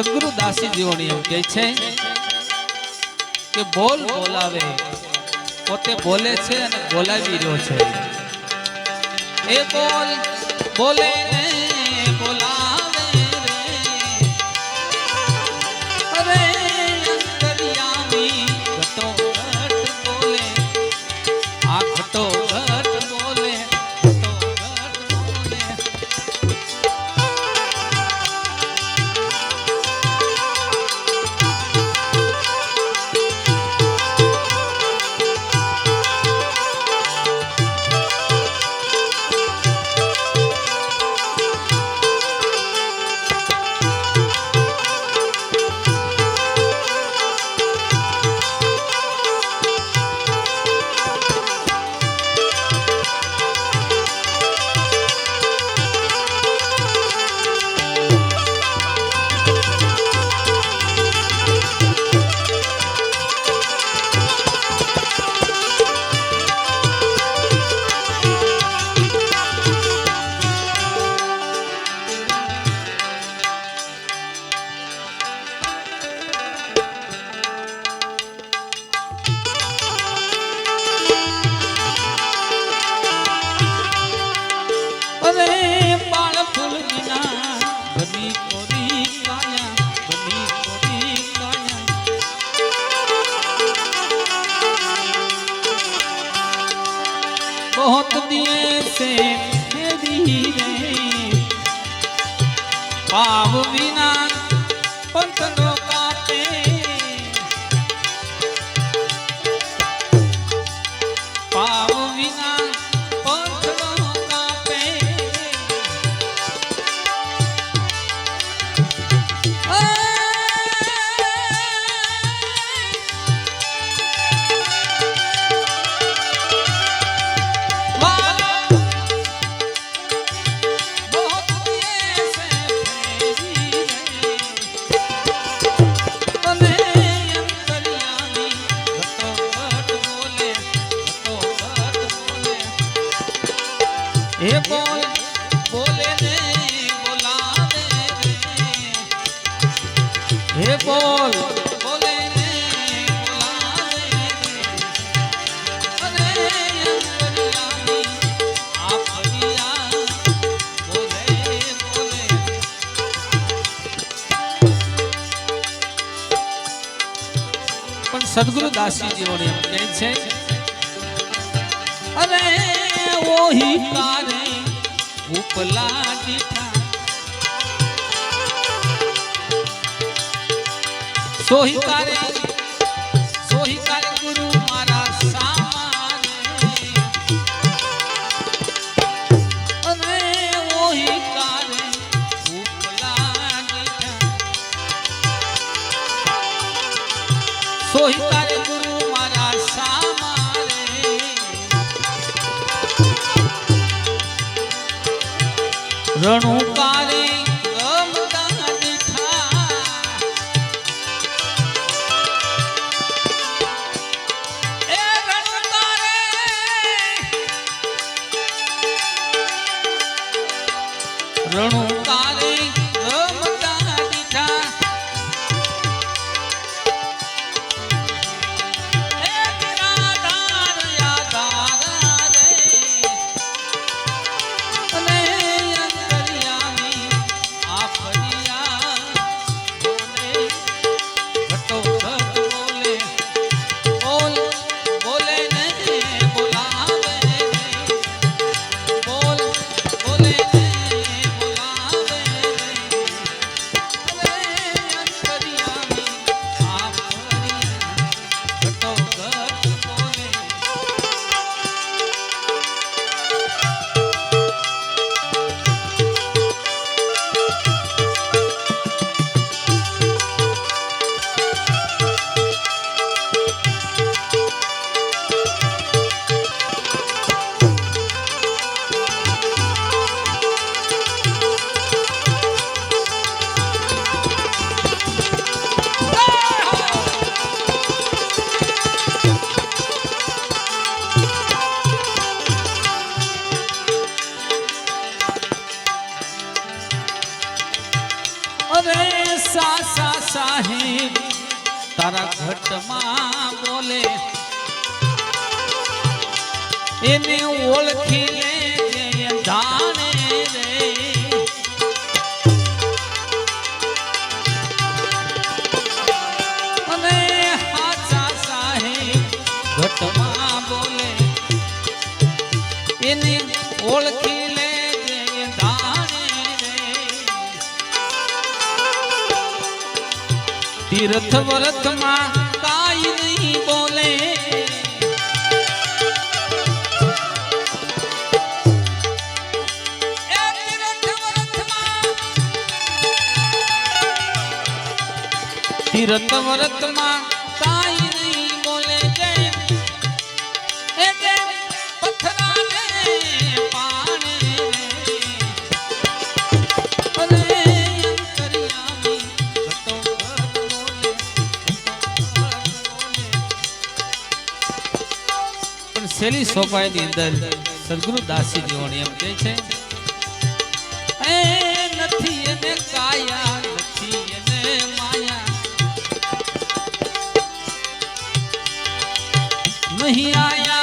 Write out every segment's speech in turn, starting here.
સદગુરુ દાસી જીવણી એમ કે છે કે બોલ બોલાવે. પોતે બોલે છે અને બોલાવી રહ્યો છે. એ બોલ, બોલે. बहुत दिए से मेरी रे पाव बिना સદગુરુ દાસજીઓને એમ કહે છે અરે ઓહી તારે ઉપલા દીઠા. સોહી તારે રણુકાર રે સા સા સાહેબ તારા ઘટમાં બોલે. એને ઓળખી લે જાણે રે. અને હાચા સાહેબ ઘટમાં બોલે. એની ઓળખ તીર્થ વ્રતમાં કાઈ નહીં બોલે. તીર્થ વ્રતમાં શેલી સોપાઈની અંદર સદગુરુ દાસી જીવણ એમ કહે છે એ નહીં આયા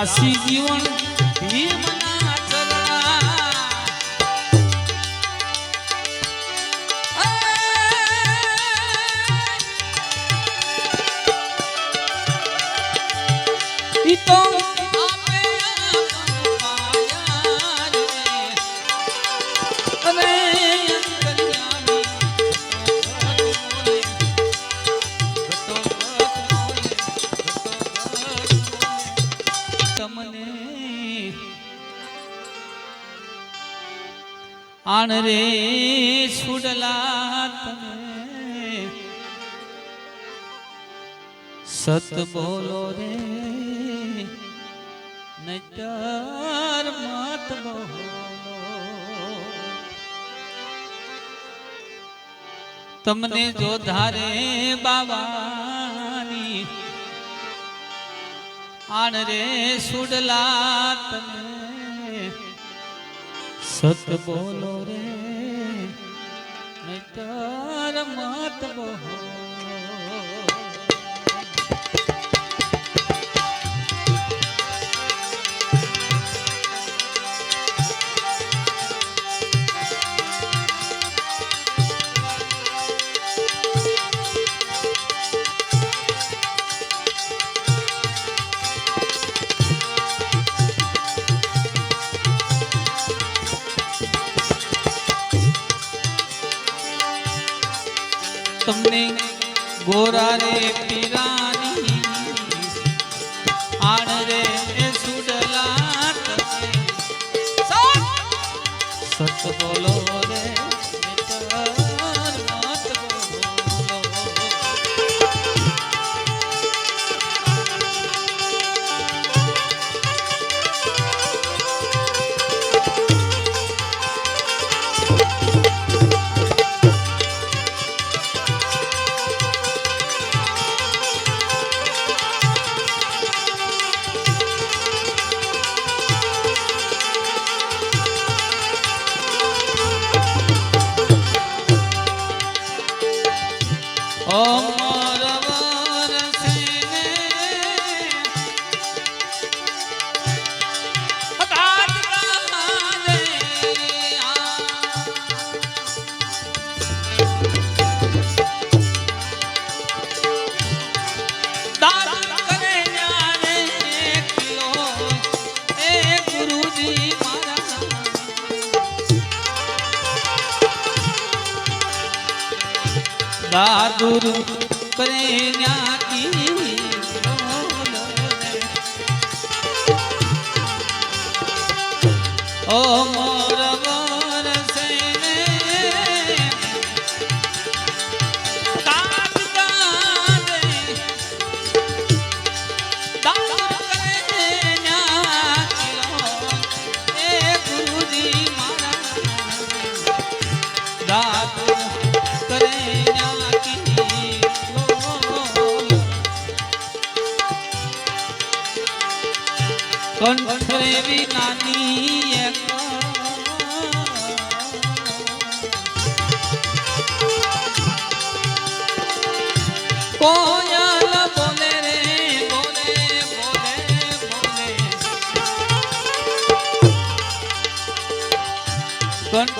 દાસી જીવન સત બોલો રે નજર મત બોલો. તમને જો ધારે બાવાની, આણ રે સુડલા તમે સત બોલો રે નહીતર મત બોલો. સત બોલો રે 好。ও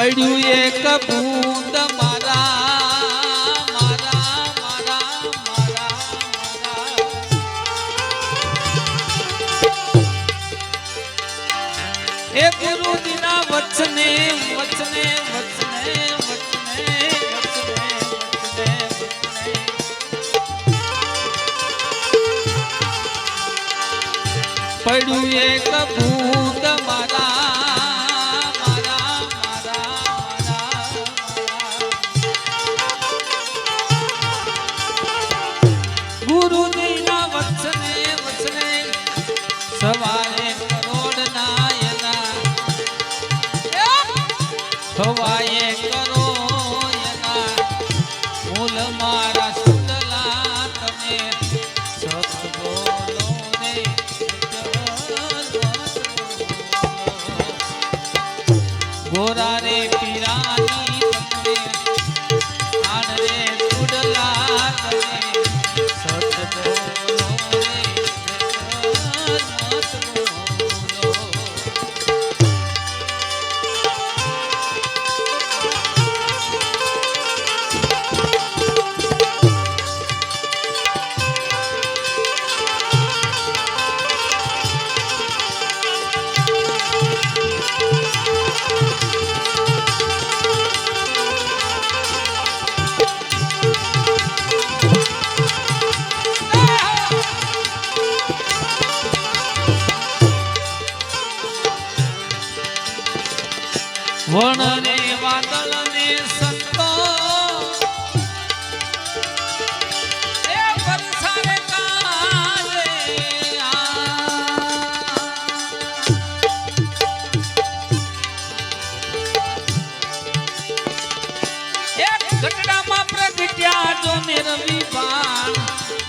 पढ़ू ये कबूत मारा वचने वचने वचने वचने वचने पढ़ू कबू মোরারে ગઢડામાં પ્રગટ્યા જો ને રવિ બાણ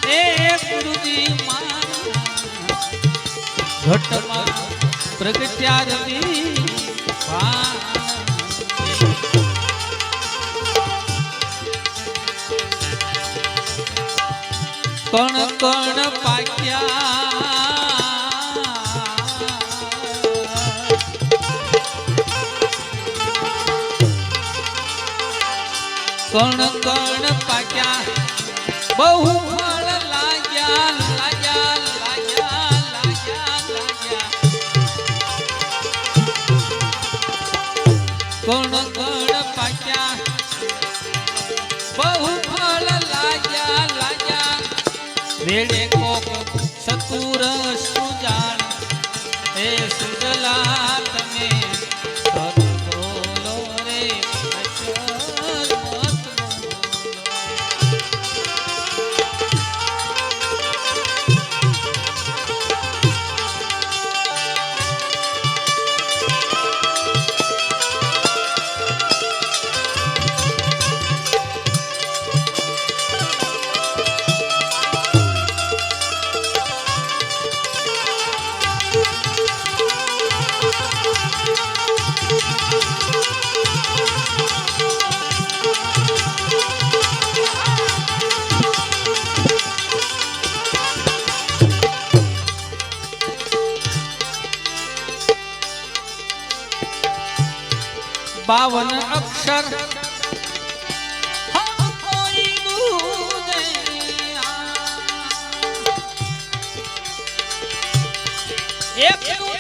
એ ગુરુજી માં ઘટમાં પ્રગટ્યા રવિ બાણ કણ કણ પાક્યા કણ કણ પાક્યા. બહુ ફળ લાગ્યા લાગ્યા લાગ્યા લાગ્યા લાગ્યા. કણ કણ પાક્યા. બહુ ફળ લાગ્યા લાગ્યા. વેડે કોક સતુર સુજાન એ સુજલા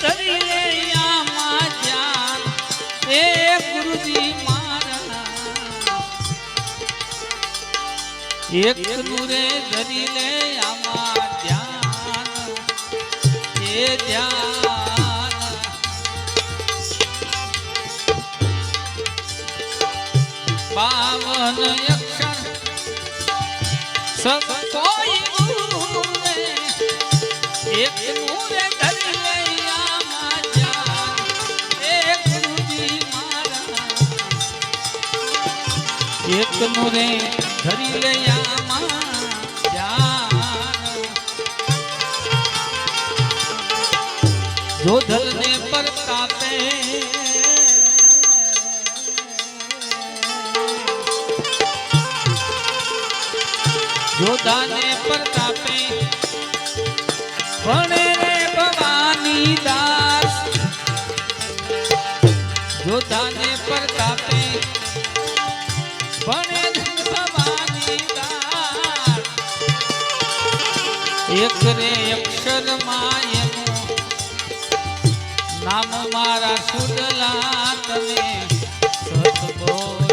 એક રે આમાં ધ્યાન, એ ગુરુજી મારા. એક નુરે ધરી લે આમાં ધ્યાન. એ ધ્યાન. પાવન અક્ષર સબ કોઈ ગુરુ એક એક મુરે ધરી લૈયામાં જા જોધલ ને પરતાપે. જોધાને પ્રતાપે. ભણે રે ભવાની દાસ. જોધા ને રે દાસ એક રે અક્ષર માયનું નામ મારા સુડલા તમે સત